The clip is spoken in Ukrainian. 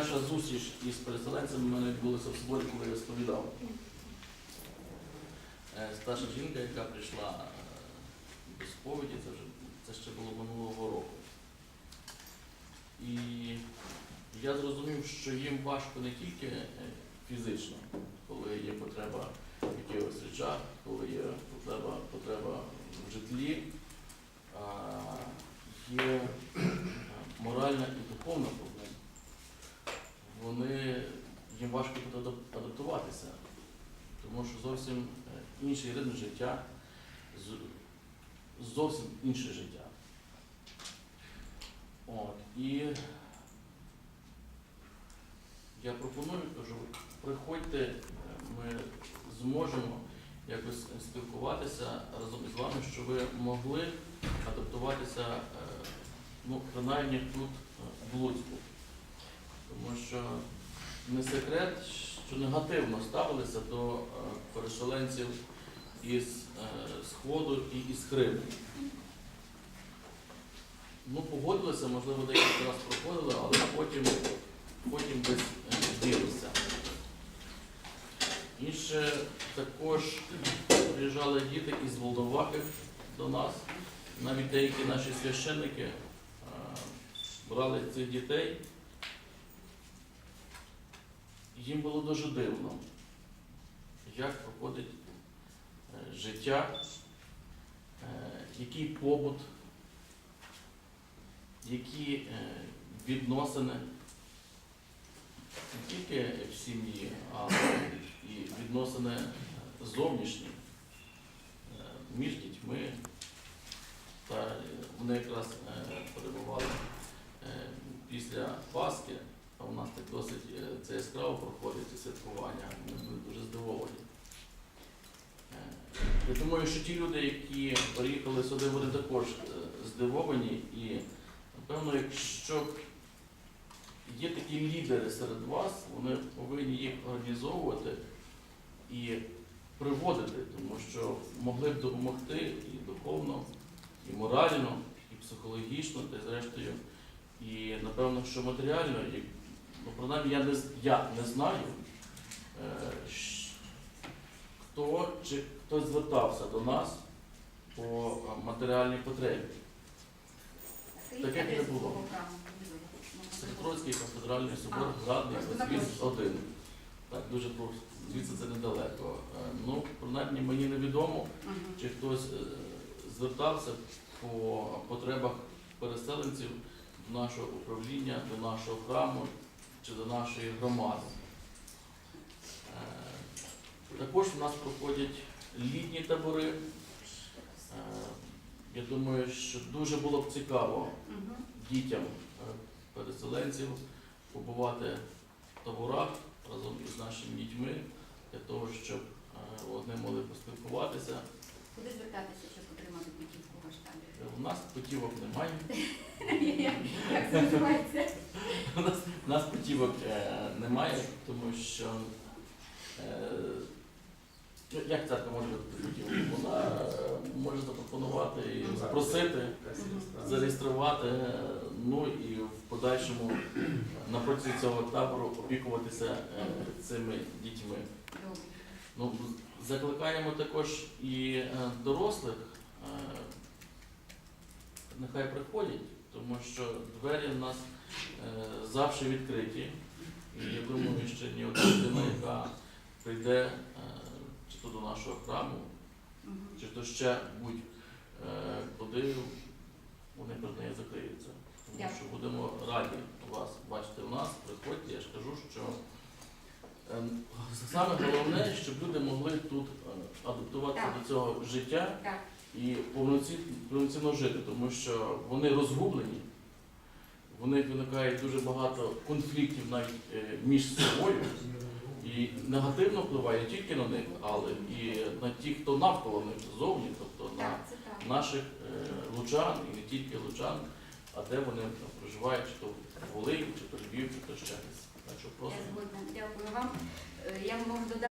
перша зустріч із переселенцями в мене відбулася в соборі, коли я сповідав. Е, Старша жінка, яка прийшла е, до сповіді, це вже це ще було минулого року. І я зрозумів, що їм важко не тільки е, фізично, коли є потреба в якихось речах, коли є потреба, потреба в житлі, є е, моральна і духовна проблема. Вони їм важко тут адап- адаптуватися, тому що зовсім е, інший ритм життя, зовсім інше життя. От. І я пропоную, кажу, приходьте, е, ми зможемо якось спілкуватися разом із вами, щоб ви могли адаптуватися, е, ну, принаймні тут, в Луцьку. Тому що не секрет, що негативно ставилися до е, переселенців із е, Сходу і із Криму. Ну, погодилися, можливо, декілька разів проходили, але потім, потім десь е, ділися. Інше також приїжджали діти із Волновахи до нас. Навіть деякі наші священники е, брали цих дітей. Їм було дуже дивно, як проходить е, життя, е, який побут, які е, відносини не тільки в сім'ї, але і відносини зовнішні між дітьми. Та вони якраз перебували після Пасхи, а у нас так досить це яскраво проходить це святкування. Ми були дуже здивовані. Е, Я думаю, що ті люди, які приїхали сюди, вони також е, здивовані і, напевно, якщо є такі лідери серед вас, вони повинні їх організовувати і приводити, тому що могли б допомогти і духовно, і морально, і психологічно, та зрештою, і напевно, що матеріально, і, ну, принаймні я не, я не знаю, е, хто чи хтось звертався до нас по е, матеріальній потребі. Таке не було. Сихотроцький кафедральний собор, також. один. Так, дуже просто. Звідси це недалеко. Е, Ну, принаймні мені невідомо, чи хтось звертався по потребах переселенців до нашого управління, до нашого храму чи до нашої громади. Е, Також у нас проходять літні табори. Е, Я думаю, що дуже було б цікаво дітям е, переселенців побувати в таборах разом із нашими дітьми для того, щоб вони могли поспілкуватися. Куди звертатися, щоб отримати путівку в ваш табір? У нас путівок немає. Як це називається? Путівок е, немає, тому що е, як церква може путівку? Вона е, може запропонувати і запросити, зареєструвати, ну і в подальшому на протязі цього табору опікуватися цими дітьми. Ну, закликаємо також і дорослих, нехай приходять, тому що двері в нас е, завжди відкриті. І я думаю, що ні одна людина, яка прийде е, чи то до нашого храму, чи то ще будь-куди, вони перед нею закриються. Тому що будемо раді вас бачити у нас, приходьте, я ж кажу, що е, саме головне, щоб люди могли тут е, адаптуватися Так. до цього життя Так. І повноцінно, жити, тому що вони розгублені, в них виникає дуже багато конфліктів навіть е, між собою. І негативно впливає не тільки на них, але і на ті, хто навколо них зовні, тобто на Так, наших е, лучан і не тільки лучан, а де вони проживають, чи то в Волині, чи то Львів, чи то ще десь. Так що Я згодна. Дякую вам. Е, Я можу додати.